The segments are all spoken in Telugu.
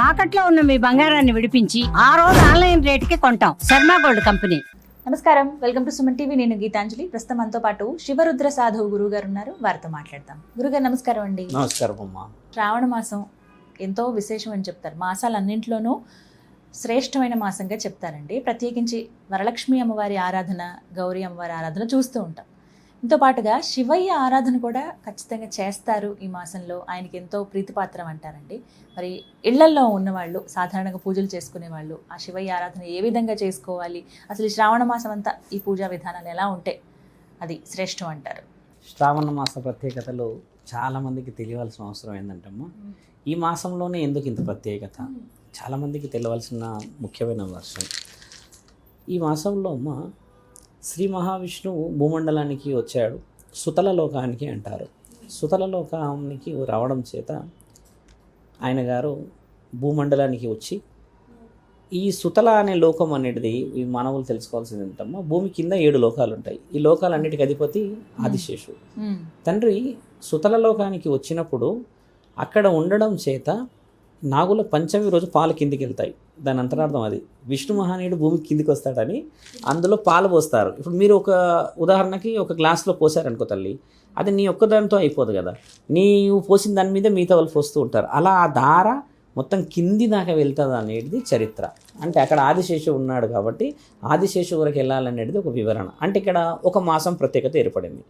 తాకట్లో ఉన్న మీ బంగారాన్ని విడిపించి ఆ రోజు ఆన్లైన్ రేటుకి కొంటాం. Sharma gold company. నమస్కారం. Welcome to Suman TV. నేను గీతాంజలి. ప్రస్తుతం మనతో పాటు శివరుద్ర సాధువు గురువు గారు ఉన్నారు. వారితో మాట్లాడతాం గురుగారు నమస్కారం అండి. నమస్కారం అమ్మా. శ్రావణ మాసం ఎంతో విశేషం అని చెప్తారు. మాసాలన్నింటిలోనూ శ్రేష్టమైన మాసంగా చెప్తారండి. ప్రత్యేకించి వరలక్ష్మి అమ్మవారి ఆరాధన గౌరీ అమ్మవారి ఆరాధన చూస్తూ ఉంటాం. ఇంతో పాటుగా శివయ్య ఆరాధన కూడా ఖచ్చితంగా చేస్తారు ఈ మాసంలో. ఆయనకి ఎంతో ప్రీతిపాత్రం అంటారండి. మరి ఇళ్ళల్లో ఉన్నవాళ్ళు సాధారణంగా పూజలు చేసుకునే వాళ్ళు ఆ శివయ్య ఆరాధన ఏ విధంగా చేసుకోవాలి? అసలు ఈ శ్రావణ మాసం అంతా ఈ పూజా విధానాలు ఎలా ఉంటే అది శ్రేష్టం అంటారు? శ్రావణ మాస ప్రత్యేకతలు చాలామందికి తెలియవలసిన అవసరం ఏంటంటమ్మా? ఈ మాసంలోనే ఎందుకు ఇంత ప్రత్యేకత? చాలామందికి తెలియవలసిన ముఖ్యమైన వర్షం. ఈ మాసంలో అమ్మ శ్రీ మహావిష్ణువు భూమండలానికి వచ్చాడు. సుతల లోకానికి అంటారు. సుతల లోకానికి రావడం చేత ఆయన గారు భూమండలానికి వచ్చి ఈ సుతల అనే లోకం అనేది ఈ మానవులు తెలుసుకోవాల్సింది ఏంటమ్మా? భూమి కింద ఏడు లోకాలు ఉంటాయి ఈ లోకాలన్నిటికీ అధిపతి ఆదిశేషుడు. తండ్రి సుతల లోకానికి వచ్చినప్పుడు అక్కడ ఉండడం చేత నాగుల పంచమి రోజు పాలు కిందికి వెళ్తాయి దాని అంతరార్థం అది. విష్ణు మహానీయుడు భూమికి కిందికి వస్తాడని అందులో పాలు పోస్తారు. ఇప్పుడు మీరు ఒక ఉదాహరణకి ఒక గ్లాస్లో పోసారనుకో తల్లి అది నీ ఒక్కదానితో అయిపోదు కదా. నీవు పోసిన దాని మీద మిగతా వాళ్ళు పోస్తూ ఉంటారు. అలా ఆ దార మొత్తం కింది దాకా వెళ్తుంది అనేది చరిత్ర. అంటే అక్కడ ఆదిశేషు ఉన్నాడు కాబట్టి ఆదిశేషు వరకు వెళ్ళాలనేది ఒక వివరణ. అంటే ఇక్కడ ఒక మాసం ప్రత్యేకత ఏర్పడింది.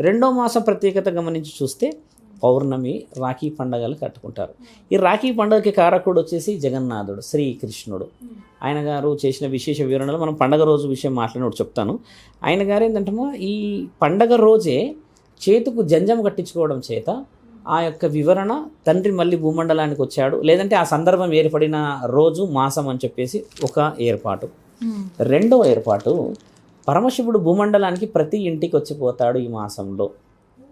రెండో మాసం ప్రత్యేకత గమనించి చూస్తే పౌర్ణమి రాఖీ పండగలు కట్టుకుంటారు. ఈ రాఖీ పండుగకి కారకుడు వచ్చేసి జగన్నాథుడు శ్రీకృష్ణుడు. ఆయన గారు చేసిన విశేష వివరణలు మనం పండగ రోజు విషయం మాట్లాడినప్పుడు చెప్తాను. ఆయన గారు ఏంటంటే ఈ పండగ రోజే చేతుకు జంజం కట్టించుకోవడం చేత ఆ యొక్క వివరణ తండ్రి మళ్ళీ భూమండలానికి వచ్చాడు. లేదంటే ఆ సందర్భం ఏర్పడిన రోజు మాసం అని చెప్పేసి ఒక ఏర్పాటు. రెండో ఏర్పాటు పరమశివుడు భూమండలానికి ప్రతి ఇంటికి వచ్చిపోతాడు ఈ మాసంలో.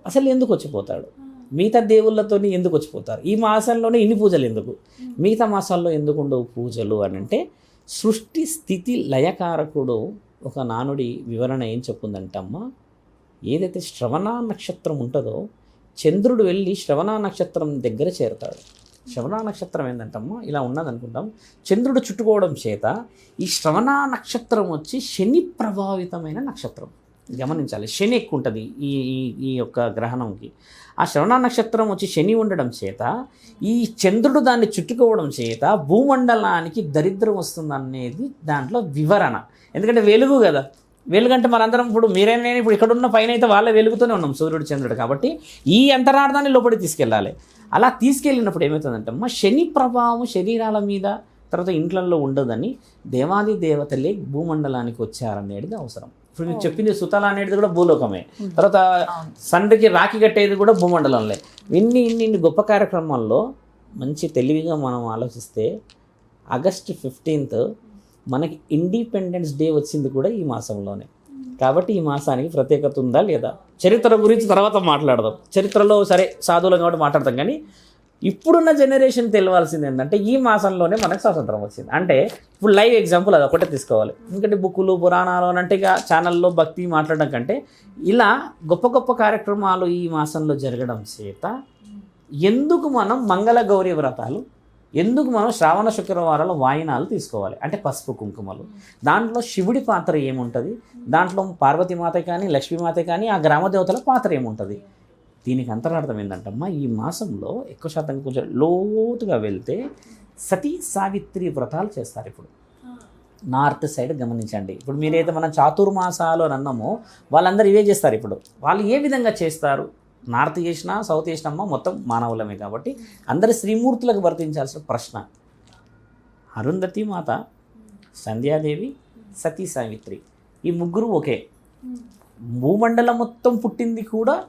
అసలు ఎందుకు వచ్చిపోతాడు? మిగతా దేవుళ్ళతోని ఎందుకు వచ్చిపోతారు? ఈ మాసంలోనే ఇన్ని పూజలు ఎందుకు? మిగతా మాసాల్లో ఎందుకు ఉండవు పూజలు అని అంటే సృష్టి స్థితి లయకారకుడు ఒక నానుడి వివరణ ఏం చెప్పుందంటమ్మా? ఏదైతే శ్రవణ నక్షత్రం ఉంటుందో చంద్రుడు వెళ్ళి శ్రవణ నక్షత్రం దగ్గర చేరుతాడు. శ్రవణ నక్షత్రం ఏంటంటమ్మా ఇలా ఉన్నది అనుకుంటాం చంద్రుడు చుట్టుకోవడం చేత ఈ శ్రవణ నక్షత్రం వచ్చి శని ప్రభావితమైన నక్షత్రం. గమనించాలి. శని ఎక్కువ ఉంటుంది ఈ ఈ ఈ యొక్క గ్రహణంకి. ఆ శ్రవణ నక్షత్రం వచ్చి శని ఉండడం చేత ఈ చంద్రుడు దాన్ని చుట్టుకోవడం చేత భూమండలానికి దరిద్రం వస్తుందనేది దాంట్లో వివరణ. ఎందుకంటే వెలుగు కదా. వెలుగంటే మనందరం ఇప్పుడు మీరైనా నేను ఇప్పుడు ఇక్కడున్న పైన అయితే వాళ్ళే వెలుగుతూనే ఉన్నాం సూర్యుడు చంద్రుడు కాబట్టి ఈ అంతరార్థాన్ని లోపలికి తీసుకెళ్ళాలి. అలా తీసుకెళ్ళినప్పుడు ఏమవుతుందంటే మా శని ప్రభావం శరీరాల మీద తర్వాత ఇంట్లలో ఉండదని దేవాది దేవతలే భూమండలానికి వచ్చారనేది అవసరం. ఇప్పుడు చెప్పింది సుతల అనేది కూడా భూలోకమే. తర్వాత సండ్రికి రాఖీ కట్టేది కూడా భూమండలంలో. ఇన్ని ఇన్ని ఇన్ని గొప్ప కార్యక్రమాల్లో మంచి తెలివిగా మనం ఆలోచిస్తే ఆగస్ట్ ఫిఫ్టీన్త్ మనకి ఇండిపెండెన్స్ డే వచ్చింది కూడా ఈ మాసంలోనే. కాబట్టి ఈ మాసానికి ప్రత్యేకత ఉందా లేదా? చరిత్ర గురించి తర్వాత మాట్లాడదాం. చరిత్రలో సరే సాధువులు కాబట్టి మాట్లాడతాం. కానీ ఇప్పుడున్న జనరేషన్ తెలియాల్సింది ఏంటంటే ఈ మాసంలోనే మనకు స్వాతంత్రం వచ్చింది. అంటే ఇప్పుడు లైవ్ ఎగ్జాంపుల్ అది ఒకటే తీసుకోవాలి. ఎందుకంటే బుక్కులు పురాణాలు అంటే ఇక ఛానల్లో భక్తి మాట్లాడడం కంటే ఇలా గొప్ప గొప్ప కార్యక్రమాలు ఈ మాసంలో జరగడం చేత ఎందుకు మనం మంగళ గౌరీ వ్రతాలు ఎందుకు మనం శ్రావణ శుక్రవారాల వాయినాలు తీసుకోవాలి? అంటే పసుపు కుంకుమలు. దాంట్లో శివుడి పాత్ర ఏముంటుంది? దాంట్లో పార్వతీమాత కానీ లక్ష్మీమాత కానీ ఆ గ్రామ దేవతల పాత్ర ఏముంటుంది? దీనికి అంతరార్థం ఏంటంటమ్మా ఈ మాసంలో ఎక్కువ శాతం కొంచెం లోతుగా వెళ్తే సతీ సావిత్రి వ్రతాలు చేస్తారు ఇప్పుడు. నార్త్ సైడ్ గమనించండి. ఇప్పుడు మీరైతే మనం చాతుర్మాసాలు అని అన్నామో వాళ్ళందరూ ఇవే చేస్తారు ఇప్పుడు. వాళ్ళు ఏ విధంగా చేస్తారు? నార్త్ చేసినా సౌత్ చేసినమ్మా మొత్తం మానవులమే కాబట్టి అందరి శ్రీమూర్తులకు వర్తించాల్సిన ప్రశ్న. అరుంధతి మాత సంధ్యాదేవి సతీ సావిత్రి ఈ ముగ్గురు ఒకే. భూమండలం మొత్తం పుట్టింది కూడా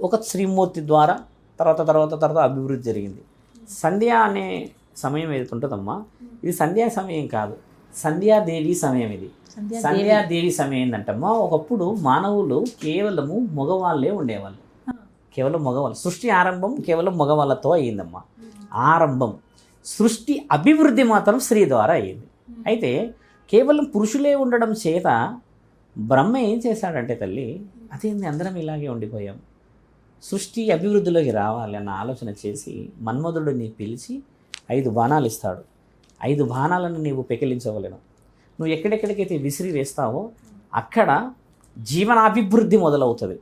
ఒక శ్రీమూర్తి ద్వారా తర్వాత తర్వాత తర్వాత అభివృద్ధి జరిగింది. సంధ్య అనే సమయం ఏదైతే ఉంటుందమ్మా? ఇది సంధ్యా సమయం కాదు. సంధ్యాదేవి సమయం ఇది. సంధ్యాదేవి. సంధ్యాదేవి సమయం ఏంటంటమ్మా ఒకప్పుడు మానవులు కేవలము మగవాళ్ళే ఉండేవాళ్ళు. కేవలం మగవాళ్ళు. సృష్టి ఆరంభం కేవలం మగవాళ్ళతో అయ్యిందమ్మా. ఆరంభం. సృష్టి అభివృద్ధి మాత్రం స్త్రీ ద్వారా అయ్యింది. అయితే కేవలం పురుషులే ఉండడం చేత బ్రహ్మ ఏం చేశాడంటే తల్లి అదేంది అందరం ఇలాగే ఉండిపోయాం? సృష్టి అభివృద్ధిలోకి రావాలి అన్న ఆలోచన చేసి మన్మధుడిని పిలిచి ఐదు బాణాలు ఇస్తాడు. ఐదు బాణాలను నీవు పెకిలించవలను. నువ్వు ఎక్కడెక్కడికైతే విసిరి వేస్తావో అక్కడ జీవనాభివృద్ధి మొదలవుతుంది.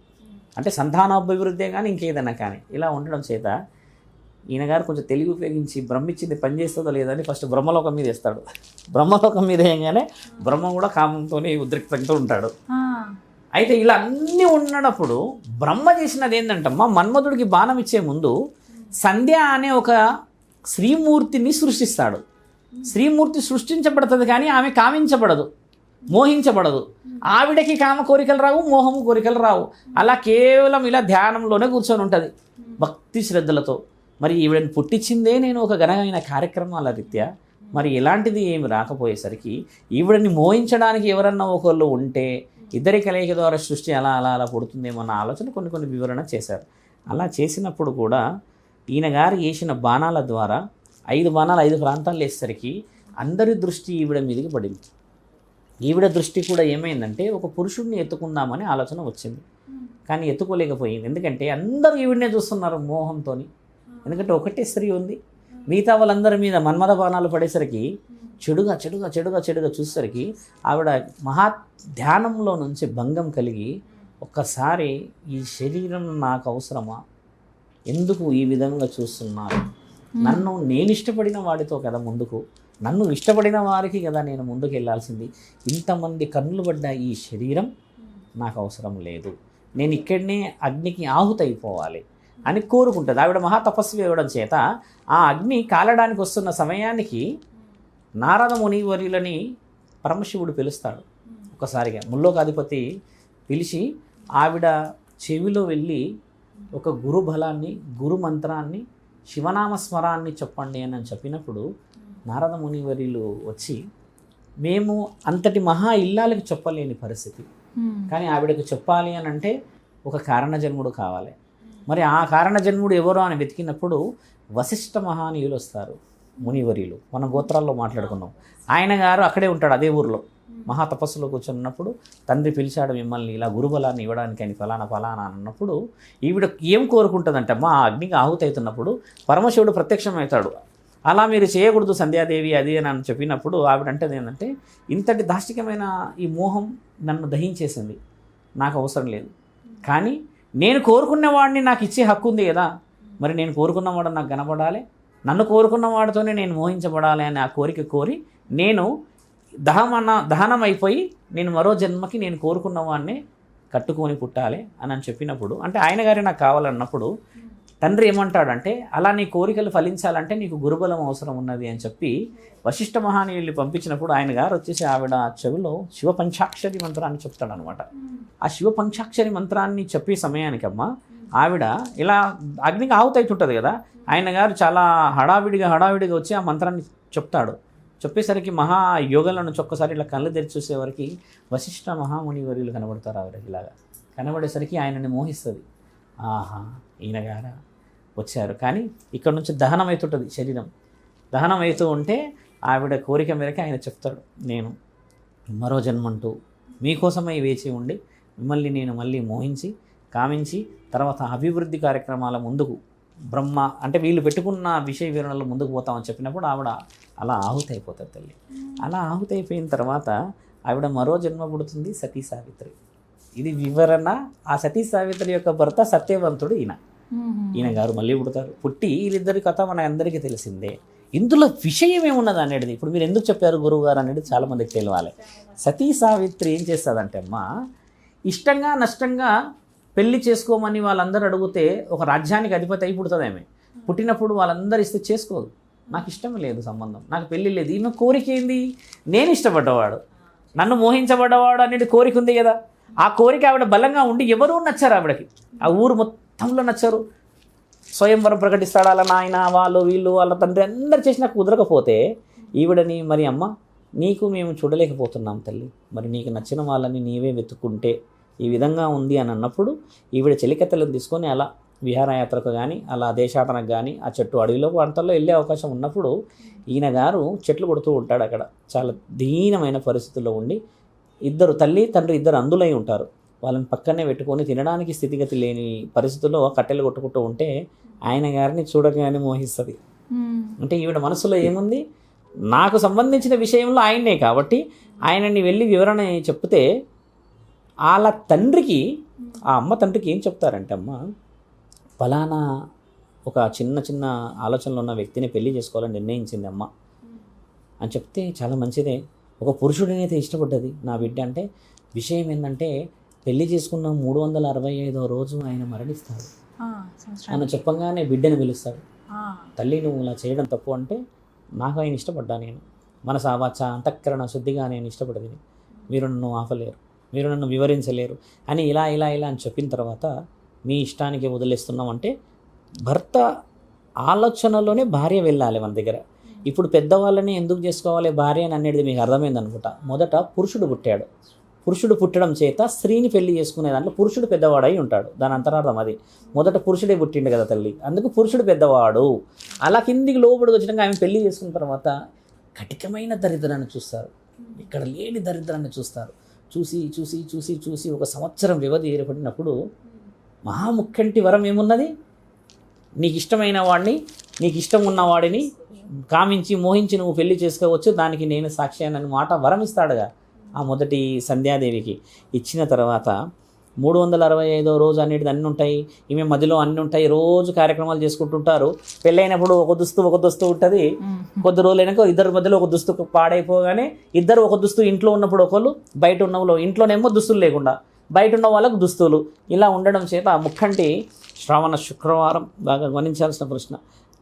అంటే సంతానాభివృద్ధి కానీ ఇంకేదన్నా కానీ. ఇలా ఉండడం చేత ఈయన గారు కొంచెం తెలివి ఉపయోగించి బ్రహ్మిచ్చింది పని చేస్తుందో లేదని ఫస్ట్ బ్రహ్మలోకం మీద వేస్తాడు. బ్రహ్మలోకం మీద వేయగానే బ్రహ్మ కూడా కామంతోనే ఉద్రిక్తంతో ఉంటాడు. అయితే ఇలా అన్నీ ఉన్నప్పుడు బ్రహ్మ చేసినది ఏంటంటమ్మా మన్మధుడికి బాణం ఇచ్చే ముందు సంధ్య అనే ఒక శ్రీమూర్తిని సృష్టిస్తాడు. శ్రీమూర్తి సృష్టించబడుతుంది కానీ ఆమె కామించబడదు మోహించబడదు. ఆవిడకి కామ కోరికలు రావు మోహము కోరికలు రావు. అలా కేవలం ఇలా ధ్యానంలోనే కూర్చొని ఉంటుంది భక్తి శ్రద్ధలతో. మరి ఈవిడని పుట్టించిందే నేను ఒక ఘనమైన కార్యక్రమాల రీత్యా. మరి ఇలాంటిది ఏమి రాకపోయేసరికి ఈవిడని మోహించడానికి ఎవరన్నా ఒకళ్ళు ఉంటే ఇద్దరి కలయిక ద్వారా సృష్టి అలా అలా అలా పుడుతుందేమో అన్న ఆలోచన కొన్ని కొన్ని వివరణ చేశారు. అలా చేసినప్పుడు కూడా ఈయన గారు వేసిన బాణాల ద్వారా ఐదు బాణాలు ఐదు ప్రాంతాలు వేసేసరికి అందరి దృష్టి ఈవిడ మీదకి పడింది. ఈవిడ దృష్టి కూడా ఏమైందంటే ఒక పురుషుడిని ఎత్తుకుందామని ఆలోచన వచ్చింది. కానీ ఎత్తుకోలేకపోయింది. ఎందుకంటే అందరూ ఈవిడనే చూస్తున్నారు మోహంతోని. ఎందుకంటే ఒకటే స్త్రీ ఉంది. మిగతా వాళ్ళందరి మీద మన్మథ బాణాలు పడేసరికి చెడుగా చెడుగా చెడుగా చెడుగా చూసేసరికి ఆవిడ మహా ధ్యానంలో నుంచి భంగం కలిగి ఒక్కసారి ఈ శరీరం నాకు అవసరమా? ఎందుకు ఈ విధంగా చూస్తున్నారు? నన్ను నేను ఇష్టపడిన వాడితో కదా ముందుకు? నన్ను ఇష్టపడిన వారికి కదా నేను ముందుకు వెళ్ళాల్సింది? ఇంతమంది కన్నులు పడ్డ ఈ శరీరం నాకు అవసరం లేదు. నేను ఇక్కడనే అగ్నికి ఆహుతైపోవాలి అని కోరుకుంటుంది. ఆవిడ మహా తపస్వి అవ్వడం చేత ఆ అగ్ని కాలడానికి వస్తున్న సమయానికి నారద మునివర్యులని పరమశివుడు పిలుస్తాడు. ఒకసారిగా ముల్లోకాధిపతి పిలిచి ఆవిడ చెవిలో వెళ్ళి ఒక గురు బలాన్ని గురు మంత్రాన్ని శివనామ స్మరాన్ని చెప్పండి అని అని చెప్పినప్పుడు నారద మునివర్యులు వచ్చి మేము అంతటి మహా ఇల్లాలకి చెప్పలేని పరిస్థితి. కానీ ఆవిడకు చెప్పాలి అని అంటే ఒక కారణ జన్ముడు కావాలి. మరి ఆ కారణ జన్ముడు ఎవరు అని వెతికినప్పుడు వశిష్ఠ మహానీయులు వస్తారు. మునివర్యులు. మన గోత్రాల్లో మాట్లాడుకున్నాం. ఆయన గారు అక్కడే ఉంటాడు అదే ఊర్లో. మహా తపస్సులో కూర్చున్నప్పుడు తండ్రి పిలిచాడు మిమ్మల్ని ఇలా గురుబలాన్ని ఇవ్వడానికి అని ఫలానా ఫలానా అన్నప్పుడు ఈవిడ ఏం కోరుకుంటుందంటే మా అగ్నికి ఆహుతి అవుతున్నప్పుడు పరమశివుడు ప్రత్యక్షమవుతాడు అలా మీరు చేయకూడదు సంధ్యాదేవి అది అని అని చెప్పినప్పుడు ఆవిడ అంటది ఏంటంటే ఇంతటి దాష్టికమైన ఈ మోహం నన్ను దహించేసింది. నాకు అవసరం లేదు. కానీ నేను కోరుకున్న వాడిని నాకు ఇచ్చే హక్కు ఉంది కదా. మరి నేను కోరుకున్నవాడు నాకు కనపడాలి? నన్ను కోరుకున్న వాడితోనే నేను మోహించబడాలి అని ఆ కోరిక కోరి నేను దహమన్న దహనం అయిపోయి నేను మరో జన్మకి నేను కోరుకున్న వాడిని కట్టుకొని పుట్టాలి అని అని చెప్పినప్పుడు అంటే ఆయన గారే నాకు కావాలన్నప్పుడు తండ్రి ఏమంటాడంటే అలా నీ కోరికలు ఫలించాలంటే నీకు గురుబలం అవసరం ఉన్నది అని చెప్పి వశిష్ఠ మహానీయుల్ని పంపించినప్పుడు ఆయన గారు వచ్చేసి ఆవిడ చెవిలో శివ పంచాక్షరి మంత్రాన్ని చెప్తాడనమాట ఆ శివ పంచాక్షరి మంత్రాన్ని చెప్పే సమయానికమ్మా ఆవిడ ఇలా అగ్నికి ఆవుతైతుంటుంది కదా. ఆయన గారు చాలా హడావిడిగా హడావిడిగా వచ్చి ఆ మంత్రాన్ని చెప్తాడు. చెప్పేసరికి మహా యోగంలో నుంచి ఒక్కసారి ఇలా కళ్ళు తెరిచి చూసేవారికి వశిష్ఠ మహాముని వర్యులు కనబడతారు ఆవిడకి ఇలాగా. కనబడేసరికి ఆయనని మోహిస్తుంది. ఆహా ఈయన గారా? వచ్చారు. కానీ ఇక్కడ నుంచి దహనం అవుతుంటుంది శరీరం. దహనం అవుతూ ఉంటే ఆవిడ కోరిక మేరకు ఆయన చెప్తాడు నేను మరో జన్మంటూ మీకోసమై వేచి ఉండి మిమ్మల్ని నేను మళ్ళీ మోహించి కామించి తర్వాత అభివృద్ధి కార్యక్రమాల ముందుకు బ్రహ్మ అంటే వీళ్ళు పెట్టుకున్న విషయ వివరణలో ముందుకు పోతామని చెప్పినప్పుడు ఆవిడ అలా ఆహుతి అయిపోతుంది తల్లి. అలా ఆహుతి అయిపోయిన తర్వాత ఆవిడ మరో జన్మ పుడుతుంది సతీ సావిత్రి. ఇది వివరణ. ఆ సతీ సావిత్రి యొక్క భర్త సత్యవంతుడు ఈయన. ఈయన గారు మళ్ళీ పుడతారు. పుట్టి వీళ్ళిద్దరి కథ మన అందరికీ తెలిసిందే. ఇందులో విషయం ఏమున్నది అనేది ఇప్పుడు మీరు ఎందుకు చెప్పారు గురువు గారు అనేది చాలా మందికి తెలియాలి. సతీ సావిత్రి ఏం చేస్తుందంటే అమ్మా ఇష్టంగా నష్టంగా పెళ్ళి చేసుకోమని వాళ్ళందరూ అడిగితే ఒక రాజ్యానికి అధిపతి అయి పుడుతుంది ఆమె. పుట్టినప్పుడు వాళ్ళందరూ ఇస్తే చేసుకోదు. నాకు ఇష్టం లేదు సంబంధం. నాకు పెళ్ళి లేదు. ఈమె కోరిక ఏంది? నేను ఇష్టపడ్డవాడు. నన్ను మోహించబడ్డవాడు అనేది కోరిక ఉంది కదా. ఆ కోరిక ఆవిడ బలంగా ఉండి ఎవరూ నచ్చారు ఆవిడకి. ఆ ఊరు మొత్తంలో నచ్చారు. స్వయంవరం ప్రకటిస్తాడు వాళ్ళ నాయన వాళ్ళు వీళ్ళు వాళ్ళ తండ్రి అందరు చేసినా కుదరకపోతే ఈవిడని మరి అమ్మ నీకు మేము చూడలేకపోతున్నాం తల్లి. మరి నీకు నచ్చిన వాళ్ళని నీవే వెతుక్కుంటే ఈ విధంగా ఉంది అని అన్నప్పుడు ఈవిడ చెలికత్తెలను తీసుకొని అలా విహారయాత్రకు కానీ అలా దేశాటనకు కానీ ఆ చెట్టు అడవిలో ప్రాంతాల్లో వెళ్ళే అవకాశం ఉన్నప్పుడు ఈయన గారు చెట్లు కొడుతూ ఉంటాడు అక్కడ. చాలా దీనమైన పరిస్థితుల్లో ఉండి ఇద్దరు తల్లి తండ్రి ఇద్దరు అందులై ఉంటారు. వాళ్ళని పక్కనే పెట్టుకొని తినడానికి స్థితిగతి లేని పరిస్థితుల్లో కట్టెలు కొట్టుకుంటూ ఉంటే ఆయన గారిని చూడగానే మోహిస్తుంది. అంటే ఈవిడ మనసులో ఏముంది? నాకు సంబంధించిన విషయంలో ఆయన్నే కాబట్టి ఆయనని వెళ్ళి వివరణ చెప్తే వాళ్ళ తండ్రికి ఆ అమ్మ తండ్రికి ఏం చెప్తారంటే అమ్మ ఫలానా ఒక చిన్న చిన్న ఆలోచనలో ఉన్న వ్యక్తిని పెళ్ళి చేసుకోవాలని నిర్ణయించింది అమ్మ. అని చెప్తే చాలా మంచిదే. ఒక పురుషుడినైతే ఇష్టపడ్డది. నా బిడ్డ అంటే విషయం ఏంటంటే పెళ్ళి చేసుకున్న మూడు వందల అరవై ఐదో రోజు ఆయన మరణిస్తాడు. ఆయన చెప్పంగానే బిడ్డను పిలుస్తాడు. తల్లి నువ్వు ఇలా చేయడం తప్పు అంటే నాకు ఆయన ఇష్టపడ్డా నేను. మనస వాచ అంతఃకరణ శుద్ధిగా నేను ఇష్టపడది. మీరు నన్ను ఆపలేరు. మీరు నన్ను వివరించలేరు. అని ఇలా ఇలా ఇలా అని చెప్పిన తర్వాత మీ ఇష్టానికి వదిలేస్తున్నాం అంటే భర్త ఆలోచనలోనే భార్య వెళ్ళాలి మన దగ్గర. ఇప్పుడు పెద్దవాళ్ళని ఎందుకు చేసుకోవాలి భార్య అని అనేది మీకు అర్థమైంది అనుకుంటా. మొదట పురుషుడు పుట్టాడు. పురుషుడు పుట్టడం చేత స్త్రీని పెళ్ళి చేసుకునే దాంట్లో పురుషుడు పెద్దవాడై ఉంటాడు. దాని అంతరార్థం అది. మొదట పురుషుడే పుట్టిండు కదా తల్లి. అందుకు పురుషుడు పెద్దవాడు. అలా కిందికి లోబడి వచ్చినాక ఆమె పెళ్ళి చేసుకున్న తర్వాత కటికమైన దరిద్రాన్ని చూస్తారు. ఇక్కడ లేని దరిద్రాన్ని చూస్తారు. చూసి చూసి చూసి చూసి ఒక సంవత్సరం వ్యవధి ఏర్పడినప్పుడు మహాముఖ్యంటి వరం ఏమున్నది? నీకు ఇష్టమైన వాడిని నీకు ఇష్టం ఉన్నవాడిని కామించి మోహించి నువ్వు పెళ్ళి చేసుకోవచ్చు. దానికి నేను సాక్షి మాట వరం ఇస్తాడుగా ఆ మొదటి సంధ్యాదేవికి. ఇచ్చిన తర్వాత మూడు వందల అరవై ఐదో రోజు అనేది అన్నీ ఉంటాయి ఈమె మధ్యలో అన్నీ ఉంటాయి రోజు కార్యక్రమాలు చేసుకుంటుంటారు. పెళ్ళైనప్పుడు ఒక దుస్తు ఒక దుస్తు ఉంటుంది. కొద్ది రోజులైనాక ఇద్దరు మధ్యలో ఒక దుస్తు పాడైపోగానే ఇద్దరు ఒక దుస్తు ఇంట్లో ఉన్నప్పుడు ఒకళ్ళు బయట ఉన్న వాళ్ళు ఇంట్లోనేమో దుస్తులు లేకుండా. బయట ఉన్న వాళ్ళకు దుస్తులు. ఇలా ఉండడం చేత ముక్కంటి శ్రావణ శుక్రవారం బాగా గమనించాల్సిన ప్రశ్న.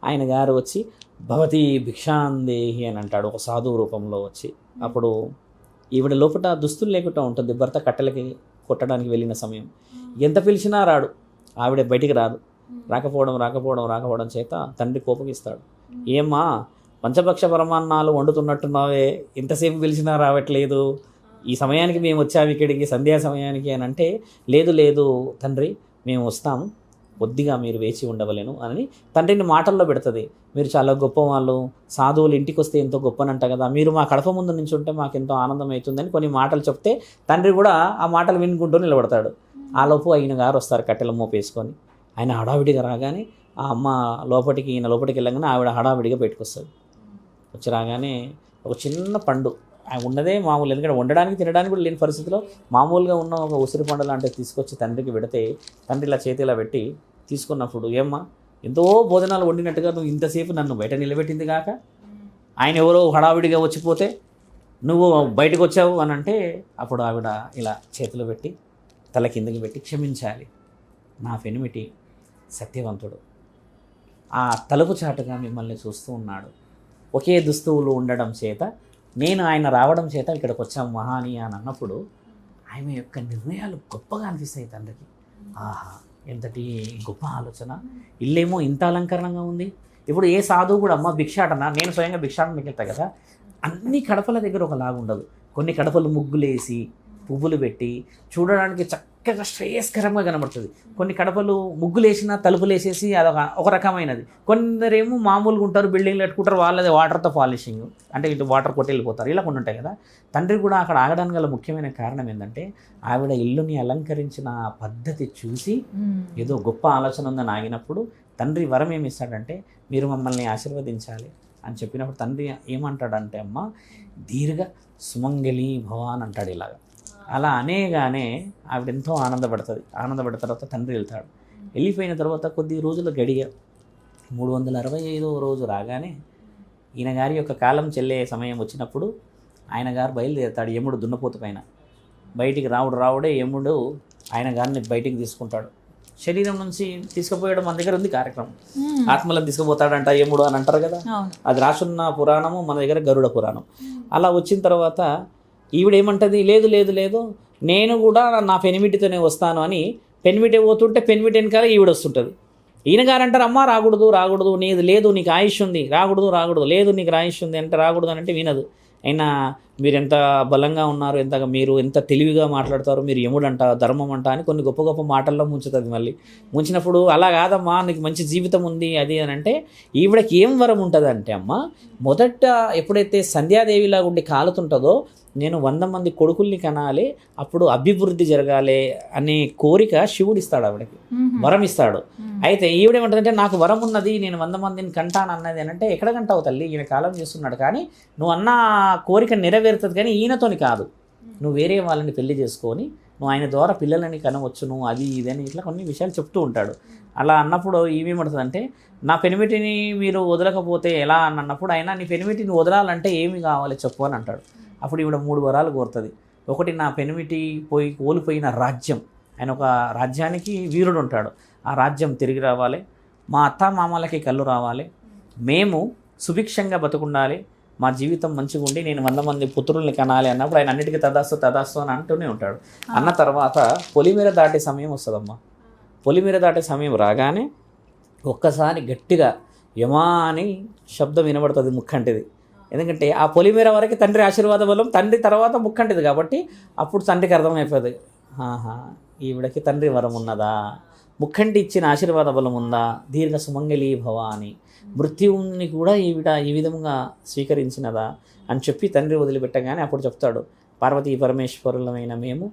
ఆయన గారు వచ్చి భవతి భిక్షాందేహి అని అంటాడు ఒక సాధువు రూపంలో వచ్చి. అప్పుడు ఈవిడ లోపల దుస్తులు లేకుండా ఉంటుంది భర్త కట్టెలకి కొట్టడానికి వెళ్ళిన సమయం. ఎంత పిలిచినా రాడు. ఆవిడ బయటికి రాదు. రాకపోవడం రాకపోవడం రాకపోవడం చేత తండ్రి కోపగిస్తాడు. ఏమ్మా పంచపక్ష పరమాన్నాలు వండుతున్నట్టున్నావే. ఇంతసేపు పిలిచినా రావట్లేదు. ఈ సమయానికి మేము వచ్చాము ఇక్కడికి సంధ్యా సమయానికి అని అంటే లేదు లేదు తండ్రి మేము వస్తాము కొద్దిగా మీరు వేచి ఉండవలేను అని తండ్రిని మాటల్లో పెడుతుంది. మీరు చాలా గొప్ప వాళ్ళు సాధువులు ఇంటికి వస్తే ఎంతో గొప్పనంట కదా మీరు మా కడప ముందు నుంచి ఉంటే మాకు ఎంతో ఆనందం అవుతుందని కొన్ని మాటలు చెప్తే తండ్రి కూడా ఆ మాటలు వినుకుంటూ నిలబడతాడు. ఆలోపు ఆయన గారు వస్తారు కట్టెల మోపేసుకొని ఆయన హడావిడిగా రాగానే ఆ అమ్మ లోపలికి ఈయన లోపలికి వెళ్ళగానే ఆవిడ హడావిడిగా పెట్టుకొస్తుంది వచ్చి రాగానే ఒక చిన్న పండు ఆయన ఉన్నదే మామూలు ఎందుకంటే వండడానికి తినడానికి కూడా లేని పరిస్థితిలో మామూలుగా ఉన్న ఒక ఉసిరి పండు లాంటివి తీసుకొచ్చి తండ్రికి పెడితే తండ్రి ఇలా చేతి ఇలా పెట్టి తీసుకున్నప్పుడు ఏమ్మా? ఎంతో భోజనాలు వండినట్టుగా నువ్వు ఇంతసేపు నన్ను బయట నిలబెట్టింది కాక? ఆయన ఎవరో హడావిడిగా వచ్చిపోతే నువ్వు బయటకు వచ్చావు అని అంటే అప్పుడు ఆవిడ ఇలా చేతులు పెట్టి తల కిందకి పెట్టి క్షమించాలి. నా పెనిమిటి సత్యవంతుడు. ఆ తలుపు చాటుగా మిమ్మల్ని చూస్తూ ఉన్నాడు. ఒకే దుస్తువులు ఉండడం చేత నేను ఆయన రావడం చేత ఇక్కడికి వచ్చాం మహాని అని అన్నప్పుడు ఆమె యొక్క నిర్ణయాలు గొప్పగా అనిపిస్తాయి తండ్రికి. ఆహా! ఎంతటి గొప్ప ఆలోచన. ఇల్లేమో ఇంత అలంకరణంగా ఉంది. ఇప్పుడు ఏ సాధువు కూడా అమ్మ భిక్షాటన నేను స్వయంగా భిక్షాటనకి వెళ్తా కదా. అన్ని కడపల దగ్గర ఒక ఉండదు కొన్ని కడపలు ముగ్గులేసి పువ్వులు పెట్టి చూడడానికి చక్క చక్కగా శ్రేయస్కరంగా కనబడుతుంది. కొన్ని కడపలు ముగ్గులేసిన తలుపులు వేసేసి అదొక ఒక రకమైనది. కొందరేమో మామూలుగా ఉంటారు బిల్డింగ్లు కట్టుకుంటారు వాళ్ళది వాటర్తో పాలిషింగ్ అంటే ఇటు వాటర్ కొట్టి వెళ్ళిపోతారు. ఇలా కొన్ని ఉంటాయి కదా. తండ్రి కూడా అక్కడ ఆగడానికి గల ముఖ్యమైన కారణం ఏంటంటే ఆవిడ ఇల్లుని అలంకరించిన పద్ధతి చూసి ఏదో గొప్ప ఆలోచన ఉందని ఆగినప్పుడు తండ్రి వరం ఏమి ఇస్తాడంటే మీరు మమ్మల్ని ఆశీర్వదించాలి అని చెప్పినప్పుడు తండ్రి ఏమంటాడంటే అమ్మ దీర్ఘ సుమంగళి భవ అని అంటాడు ఇలాగ. అలా అనేగానే ఆవిడ ఎంతో ఆనందపడుతుంది. ఆనందపడిన తర్వాత తండ్రి వెళ్తాడు. వెళ్ళిపోయిన తర్వాత కొద్ది రోజుల గడియ మూడు వందల అరవై ఐదో రోజు రాగానే ఈయన గారి యొక్క కాలం చెల్లే సమయం వచ్చినప్పుడు ఆయన గారు బయలుదేరుతాడు యముడు దున్నపోతు పైన. బయటికి రావుడు రావుడే యముడు ఆయన గారిని బయటికి తీసుకుంటాడు. శరీరం నుంచి తీసుకుపోయడం మన దగ్గర ఉంది కార్యక్రమం. ఆత్మలను తీసుకుపోతాడంట యముడు అని అంటారు కదా? అది రాసున్న పురాణము మన దగ్గర గరుడ పురాణం. అలా వచ్చిన తర్వాత ఈవిడేమంటది? లేదు లేదు లేదు. నేను కూడా నా పెనిమిటితోనే వస్తాను అని పెనిమిటి పోతుంటే పెనిమిటి వెనకాల ఈవిడ వస్తుంటుంది ఈయన గారు అంటారు అమ్మా రాకూడదు రాకూడదు. నీది లేదు నీకు ఆయుష్ ఉంది. రాకూడదు రాకూడదు. లేదు నీకు ఆయుష్ ఉంది అంటే రాకూడదు అంటే వినదు. అయినా మీరు ఎంత బలంగా ఉన్నారు ఎంత మీరు ఎంత తెలివిగా మాట్లాడతారు మీరు ఎముడంట ధర్మం అంట అని కొన్ని గొప్ప గొప్ప మాటల్లో ముంచుతుంది మళ్ళీ. ముంచినప్పుడు అలా కాదమ్మా నీకు మంచి జీవితం ఉంది అది అని అంటే ఈవిడకి ఏం వరం ఉంటుంది అంటే అమ్మ మొదట ఎప్పుడైతే సంధ్యాదేవిలాగా ఉండి కాలుతుంటుందో నేను వంద మంది కొడుకుల్ని కనాలి అప్పుడు అభివృద్ధి జరగాలి అనే కోరిక శివుడు ఇస్తాడు ఆవిడకి వరం ఇస్తాడు అయితే ఈవిడేమంటుందంటే నాకు వరం ఉన్నది నేను వంద మందిని కంటాను అన్నది అని అంటే ఎక్కడ కంటావు తల్లి? ఈయన కాలం చేస్తున్నాడు. కానీ నువ్వు అన్న కోరిక నెరవేరుతుంది కానీ ఈయనతోని కాదు. నువ్వు వేరే వాళ్ళని పెళ్ళి చేసుకొని నువ్వు ఆయన ద్వారా పిల్లలని కనవచ్చును అది ఇది అని ఇట్లా కొన్ని విషయాలు చెప్తూ ఉంటాడు. అలా అన్నప్పుడు ఏమేమంటుందంటే నా పెనిమిటిని మీరు వదలకపోతే ఎలా? అని అన్నప్పుడు ఆయన నీ పెనిమిటిని వదలాలంటే ఏమి కావాలి చెప్పు అని అంటాడు. అప్పుడు ఈవిడ మూడు వరాలు కోరుతుంది. ఒకటి నా పెనిమిటి పోయి కోల్పోయిన రాజ్యం. ఆయన ఒక రాజ్యానికి వీరుడు ఉంటాడు. ఆ రాజ్యం తిరిగి రావాలి. మా అత్త మామలకి కళ్ళు రావాలి. మేము సుభిక్షంగా బతుకుండాలి. మా జీవితం మంచిగా ఉండి నేను వంద మంది పుత్రుల్ని కనాలి అన్నప్పుడు ఆయన అన్నిటికీ తదాస్తు తదాస్తు అని అంటూనే ఉంటాడు. అన్న తర్వాత పొలిమీర దాటే సమయం వస్తుందమ్మా. పొలిమీర దాటే సమయం రాగానే ఒక్కసారి గట్టిగా యమా అని శబ్దం వినబడుతుంది ముక్కంటిది. ఎందుకంటే ఆ పొలిమేర వరకు తండ్రి ఆశీర్వాద బలం తండ్రి తర్వాత ముక్కంటిది కాబట్టి అప్పుడు తండ్రికి అర్థమైపోతుంది ఆహా ఈవిడకి తండ్రి వరం ఉన్నదా? ముక్కంటి ఇచ్చిన ఆశీర్వాద బలం ఉందా? దీర్ఘ సుమంగళీ భవ అని మృత్యువుని కూడా ఈవిడ ఈ విధంగా స్వీకరించినదా? అని చెప్పి తండ్రి వదిలిపెట్టగానే అప్పుడు చెప్తాడు పార్వతీ పరమేశ్వరులమైన మేము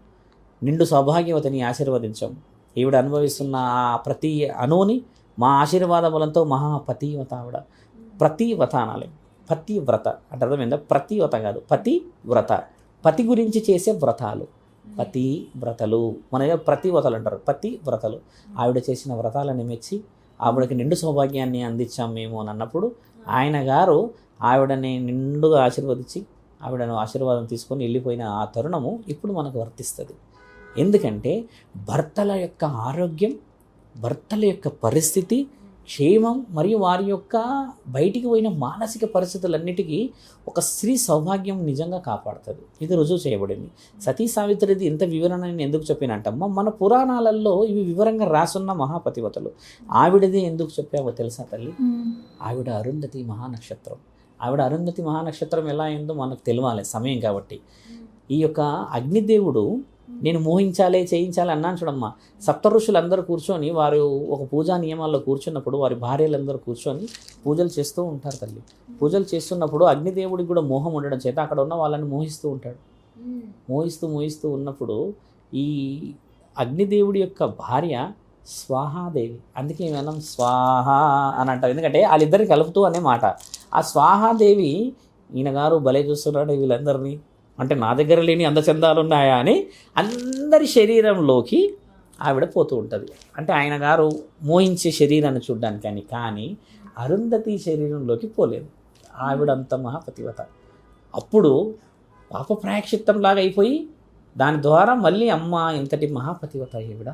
నిండు సౌభాగ్యవతిని ఆశీర్వదించాం. ఈవిడ అనుభవిస్తున్న ఆ ప్రతి అణువుని మా ఆశీర్వాద బలంతో మహాపతివత ఆవిడ. ప్రతివత అనాలి. పతివ్రత అంటే అర్థమైందా? ప్రతివత కాదు పతి వ్రత పతి గురించి చేసే వ్రతాలు. పతి వ్రతలు మన ప్రతి ప్రతివ్రతలు అంటారు. పతి వ్రతలు ఆవిడ చేసిన వ్రతాలను మెచ్చి ఆవిడకి నిండు సౌభాగ్యాన్ని అందించాం మేము అని అన్నప్పుడు ఆయన గారు ఆవిడని నిండుగా ఆశీర్వదించి ఆవిడను ఆశీర్వాదం తీసుకొని వెళ్ళిపోయిన ఆ తరుణము ఇప్పుడు మనకు వర్తిస్తుంది. ఎందుకంటే భర్తల యొక్క ఆరోగ్యం భర్తల యొక్క పరిస్థితి క్షేమం మరియు వారి యొక్క బయటికి పోయిన మానసిక పరిస్థితులన్నిటికీ ఒక స్త్రీ సౌభాగ్యం నిజంగా కాపాడుతుంది. ఇది రుజువు చేయబడింది. సతీ సావిత్రిది ఇంత వివరణ నేను ఎందుకు చెప్పినంటమ్మా? మన పురాణాలలో ఇవి వివరంగా రాసున్న మహాపతివతలు ఆవిడది ఎందుకు చెప్పావో తెలుసా తల్లి? ఆవిడ అరుంధతి మహానక్షత్రం. ఆవిడ అరుంధతి మహానక్షత్రం ఎలా అయిందో మనకు తెలియాలి సమయం కాబట్టి. ఈ యొక్క అగ్నిదేవుడు నేను మోహించాలే చేయించాలి అన్నాను చూడమ్మా. సప్త ఋషులందరూ కూర్చొని వారు ఒక పూజా నియమాల్లో కూర్చున్నప్పుడు వారి భార్యలందరూ కూర్చొని పూజలు చేస్తూ ఉంటారు తల్లి. పూజలు చేస్తున్నప్పుడు అగ్నిదేవుడికి కూడా మోహం ఉండడం చేత అక్కడ ఉన్న వాళ్ళని మోహిస్తూ ఉంటాడు. మోహిస్తూ మోహిస్తూ ఉన్నప్పుడు ఈ అగ్నిదేవుడి యొక్క భార్య స్వాహాదేవి. అందుకే మనం స్వాహ అని అంటాం ఎందుకంటే వాళ్ళిద్దరిని కలుపుతూ అనే మాట. ఆ స్వాహాదేవి ఈయన గారు భలే చూస్తున్నాడు వీళ్ళందరినీ. అంటే నా దగ్గర లేని అందచందాలు ఉన్నాయా అని అందరి శరీరంలోకి ఆవిడ పోతూ ఉంటుంది. అంటే ఆయన గారు మోహించే శరీరాన్ని చూడ్డానికని కానీ అరుంధతి శరీరంలోకి పోలేదు. ఆవిడ అంత మహాపతివత అప్పుడు పాప ప్రాయక్షిత్తం లాగా అయిపోయి దాని ద్వారా మళ్ళీ అమ్మ ఇంతటి మహాపతివత ఈవిడ?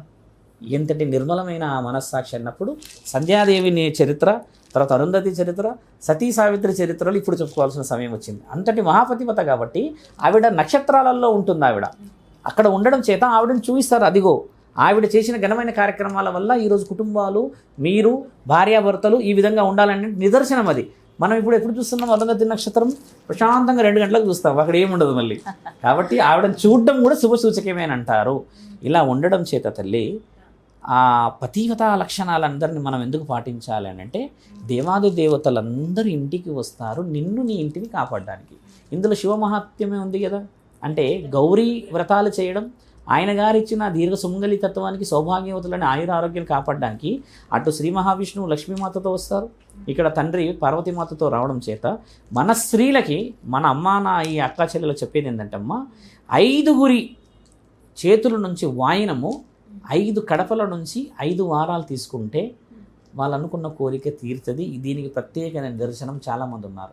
ఎంతటి నిర్మలమైన ఆ మనస్సాక్షి అన్నప్పుడు సంధ్యాదేవిని చరిత్ర తర్వాత అరుంధతి చరిత్ర సతీ సావిత్రి చరిత్రలు ఇప్పుడు చెప్పుకోవాల్సిన సమయం వచ్చింది. అంతటి మహాపతివత కాబట్టి ఆవిడ నక్షత్రాలలో ఉంటుంది ఆవిడ. అక్కడ ఉండడం చేత ఆవిడని చూపిస్తారు అదిగో. ఆవిడ చేసిన ఘనమైన కార్యక్రమాల వల్ల ఈరోజు కుటుంబాలు మీరు భార్యాభర్తలు ఈ విధంగా ఉండాలని నిదర్శనం అది. మనం ఇప్పుడు ఎప్పుడు చూస్తున్నాం అరుంధతి నక్షత్రం? ప్రశాంతంగా రెండు గంటలకు చూస్తాం అక్కడ ఏముండదు మళ్ళీ. కాబట్టి ఆవిడని చూడడం కూడా శుభ సూచకమే అని అంటారు ఇలా ఉండడం చేత తల్లి ఆ పతివత లక్షణాలందరినీ మనం ఎందుకు పాటించాలి అని అంటే దేవాది దేవతలందరూ ఇంటికి వస్తారు నిన్ను నీ ఇంటిని కాపాడడానికి. ఇందులో శివమహాత్మ్యమే ఉంది కదా. అంటే గౌరీ వ్రతాలు చేయడం ఆయన గారు ఇచ్చిన దీర్ఘ సుమంగళి తత్వానికి సౌభాగ్యవతులని ఆయుర ఆరోగ్యం కాపాడడానికి అటు శ్రీ మహావిష్ణువు లక్ష్మీమాతతో వస్తారు. ఇక్కడ తండ్రి పార్వతీమాతతో రావడం చేత మన స్త్రీలకి మన అమ్మ నా ఈ అక్క చెల్లెలు చెప్పేది ఏంటంటే అమ్మ ఐదుగురి చేతుల నుంచి వాయినము ఐదు కడపల నుంచి ఐదు వారాలు తీసుకుంటే వాళ్ళు అనుకున్న కోరిక తీరుతుంది. దీనికి ప్రత్యేకమైన దర్శనం చాలామంది ఉన్నారు.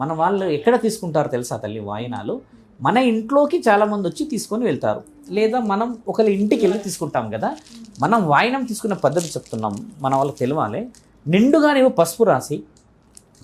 మన వాళ్ళు ఎక్కడ తీసుకుంటారు తెలుసా తల్లి వాయినాలు? మన ఇంట్లోకి చాలామంది వచ్చి తీసుకొని వెళ్తారు. లేదా మనం ఒకరి ఇంటికి వెళ్ళి తీసుకుంటాం కదా. మనం వాయినం తీసుకునే పద్ధతి చెప్తున్నాం. మన వాళ్ళకి తెలియాలి నిండుగా నీవు పసుపు రాసి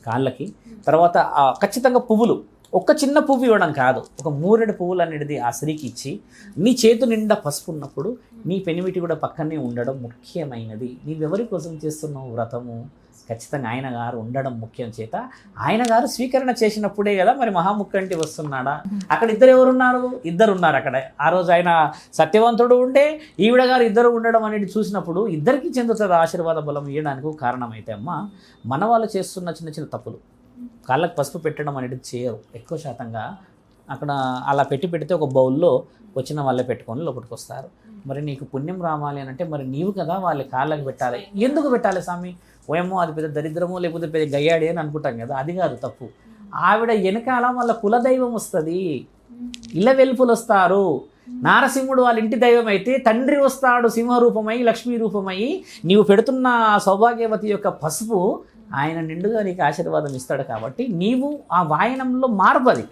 కాళ్ళకి తర్వాత ఖచ్చితంగా పువ్వులు ఒక్క చిన్న పువ్వు ఇవ్వడం కాదు. ఒక మూరెడు పువ్వులు అనేది ఆ స్త్రీకి ఇచ్చి నీ చేతు నిండా పసుపు ఉన్నప్పుడు నీ పెనిమిటి కూడా పక్కనే ఉండడం ముఖ్యమైనది. నీవెవరి కోసం చేస్తున్నావు వ్రతము? ఖచ్చితంగా ఆయన గారు ఉండడం ముఖ్యం చేత. ఆయన గారు స్వీకరణ చేసినప్పుడే కదా మరి మహాముఖంటి వస్తున్నాడా? అక్కడ ఇద్దరు ఎవరున్నారు? ఇద్దరు ఉన్నారు అక్కడ. ఆ రోజు ఆయన సత్యవంతుడు ఉంటే ఈవిడ గారు ఇద్దరు ఉండడం అనేది చూసినప్పుడు ఇద్దరికి చెందుతుంది ఆశీర్వాద బలం ఇవ్వడానికి కారణమైతే అమ్మ మన వాళ్ళు చేస్తున్న చిన్న చిన్న తప్పులు. కాళ్ళకు పసుపు పెట్టడం అనేది చేయరు ఎక్కువ శాతంగా. అక్కడ అలా పెట్టి పెడితే ఒక బౌల్లో వచ్చిన వాళ్ళే పెట్టుకొని లోపలికి వస్తారు. మరి నీకు పుణ్యం రావాలి అని అంటే మరి నీవు కదా వాళ్ళ కాళ్ళకి పెట్టాలి. ఎందుకు పెట్టాలి స్వామి? ఓయమ్మో అది పెద్ద దరిద్రమో లేకపోతే పెద్ద గయ్యాడి అని అనుకుంటాం కదా అది కాదు తప్పు. ఆవిడ వెనకాల వాళ్ళ కులదైవం వస్తుంది. ఇళ్ళ వెలుపులు వస్తారు. నారసింహుడు వాళ్ళ ఇంటి దైవం అయితే తండ్రి వస్తాడు సింహ రూపమై లక్ష్మీ రూపమై. నీవు పెడుతున్న సౌభాగ్యవతి యొక్క పసుపు ఆయన నిండుగా నీకు ఆశీర్వాదం ఇస్తాడు కాబట్టి నీవు ఆ వాయనంలో మార్పు అది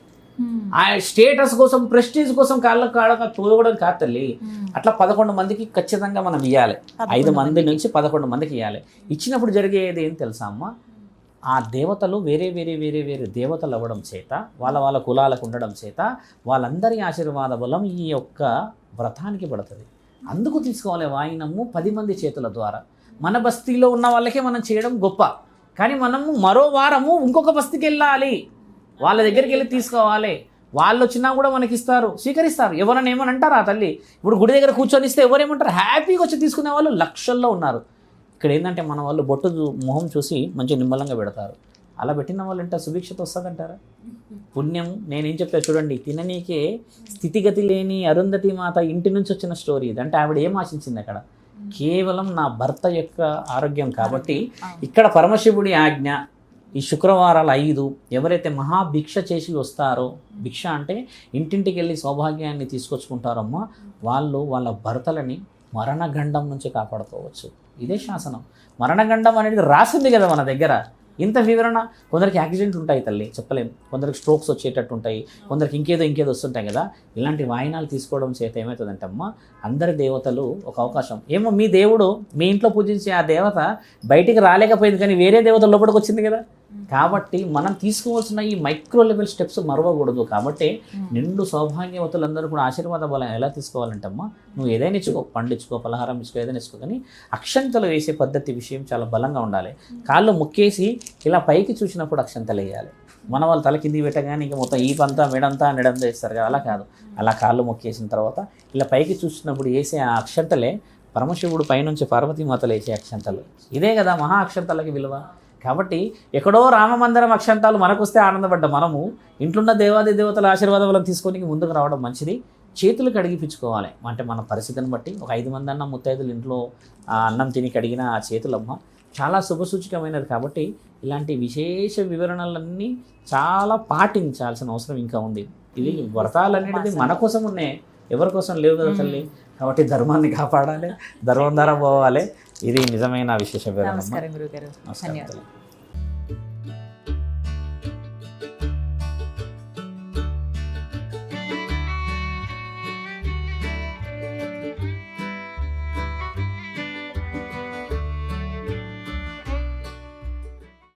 ఆ స్టేటస్ కోసం ప్రెస్టీజ్ కోసం కాళ్ళ కాళ్ళ తోగడం కాదు తల్లి. అట్లా పదకొండు మందికి ఖచ్చితంగా మనం ఇవ్వాలి ఐదు మంది నుంచి పదకొండు మందికి ఇవ్వాలి ఇచ్చినప్పుడు జరిగేది ఏం తెలుసా అమ్మ? ఆ దేవతలు వేరే వేరే వేరే వేరే దేవతలు అవ్వడం చేత వాళ్ళ వాళ్ళ కులాలకు ఉండడం చేత వాళ్ళందరి ఆశీర్వాద బలం ఈ యొక్క వ్రతానికి పడుతుంది. అందుకు తీసుకోవాలి వాయినము పది మంది చేతుల ద్వారా. మన బస్తీలో ఉన్న వాళ్ళకే మనం చేయడం గొప్ప. కానీ మనము మరో వారము ఇంకొక బస్తికి వెళ్ళాలి. వాళ్ళ దగ్గరికి వెళ్ళి తీసుకోవాలి. వాళ్ళు వచ్చినా కూడా మనకి ఇస్తారు స్వీకరిస్తారు. ఎవరైనా ఏమని అంటారా ఆ తల్లి? ఇప్పుడు గుడి దగ్గర కూర్చొని ఇస్తే ఎవరేమంటారు హ్యాపీగా వచ్చి తీసుకునే వాళ్ళు లక్షల్లో ఉన్నారు. ఇక్కడ ఏంటంటే మన వాళ్ళు బొట్టు మొహం చూసి మంచి నిమ్మలంగా పెడతారు. అలా పెట్టిన వాళ్ళు అంటే సుభిక్షత వస్తుందంటారా? పుణ్యం నేనేం చెప్తా చూడండి తిననీకే స్థితిగతి లేని అరుంధతి మాత ఇంటి నుంచి వచ్చిన స్టోరీ ఇది. అంటే ఆవిడ ఏం ఆశించింది అక్కడ? కేవలం నా భర్త యొక్క ఆరోగ్యం కాబట్టి ఇక్కడ పరమశివుడి ఆజ్ఞ ఈ శుక్రవారాలు ఐదు ఎవరైతే మహాభిక్ష చేసి వస్తారో భిక్ష అంటే ఇంటింటికి వెళ్ళి సౌభాగ్యాన్ని తీసుకొచ్చుకుంటారమ్మా వాళ్ళు వాళ్ళ భర్తలని మరణగండం నుంచి కాపాడుకోవచ్చు. ఇదే శాసనం. మరణగండం అనేది రాసింది కదా మన దగ్గర. ఇంత వివరణ కొందరికి యాక్సిడెంట్ ఉంటాయి తల్లి చెప్పలేం. కొందరికి స్ట్రోక్స్ వచ్చేటట్టు ఉంటాయి. కొందరికి ఇంకేదో ఇంకేదో వస్తుంటాయి కదా. ఇలాంటి వాయినాలు తీసుకోవడం చేత ఏమవుతుందంటే అమ్మ అందరి దేవతలు ఒక అవకాశం. ఏమో మీ దేవుడు మీ ఇంట్లో పూజించే ఆ దేవత బయటికి రాలేకపోయింది కానీ వేరే దేవత లోపలికి వచ్చింది కదా. కాబట్టి మనం తీసుకోవాల్సిన ఈ మైక్రో లెవెల్ స్టెప్స్ మరవకూడదు. కాబట్టి నిండు సౌభాగ్యవతులందరూ కూడా ఆశీర్వాద బలం ఎలా తీసుకోవాలంటే అమ్మా నువ్వు ఏదైనా ఇచ్చుకో పండు ఇచ్చుకో పలహారం ఇచ్చుకో ఏదైనా ఇచ్చుకో కానీ అక్షంతలు వేసే పద్ధతి విషయం చాలా బలంగా ఉండాలి. కాళ్ళు ముక్కేసి ఇలా పైకి చూసినప్పుడు అక్షంతలు వేయాలి. మన వాళ్ళు తల కిందికి పెట్టగానే ఇంకా మొత్తం ఈ పంతా మెడంతా మెడంతా వేస్తారు కదా అలా కాదు. అలా కాళ్ళు మొక్కేసిన తర్వాత ఇలా పైకి చూసినప్పుడు వేసే ఆ అక్షంతలే పరమశివుడు పైనుంచి పార్వతీమాతలు వేసే అక్షంతలు. ఇదే కదా మహా అక్షంతలకి విలువ. కాబట్టి ఎక్కడో రామమందిరం అక్షంతాలు మనకొస్తే ఆనందపడ్డ. మనము ఇంట్లున్న దేవాది దేవతల ఆశీర్వాదం వల్ల తీసుకొని ముందుకు రావడం మంచిది. చేతులు కడిగిపించుకోవాలి అంటే మన పరిస్థితిని బట్టి ఒక ఐదు మంది అన్న ముత్తైదులు ఇంట్లో అన్నం తిని కడిగిన ఆ చేతులమ్మ చాలా శుభసూచకమైనది కాబట్టి ఇలాంటి విశేష వివరణలన్నీ చాలా పాటించాల్సిన అవసరం ఇంకా ఉంది. ఇది వ్రతాలు అనేది మన కోసం ఉన్నాయి ఎవరి కోసం లేవు కదా తల్లి? కాబట్టి ధర్మాన్ని కాపాడాలి. ధర్మం ద్వారా పోవాలి. ఇది నిజమైన విశేష వివరణ. నమస్కారం గురుగారు.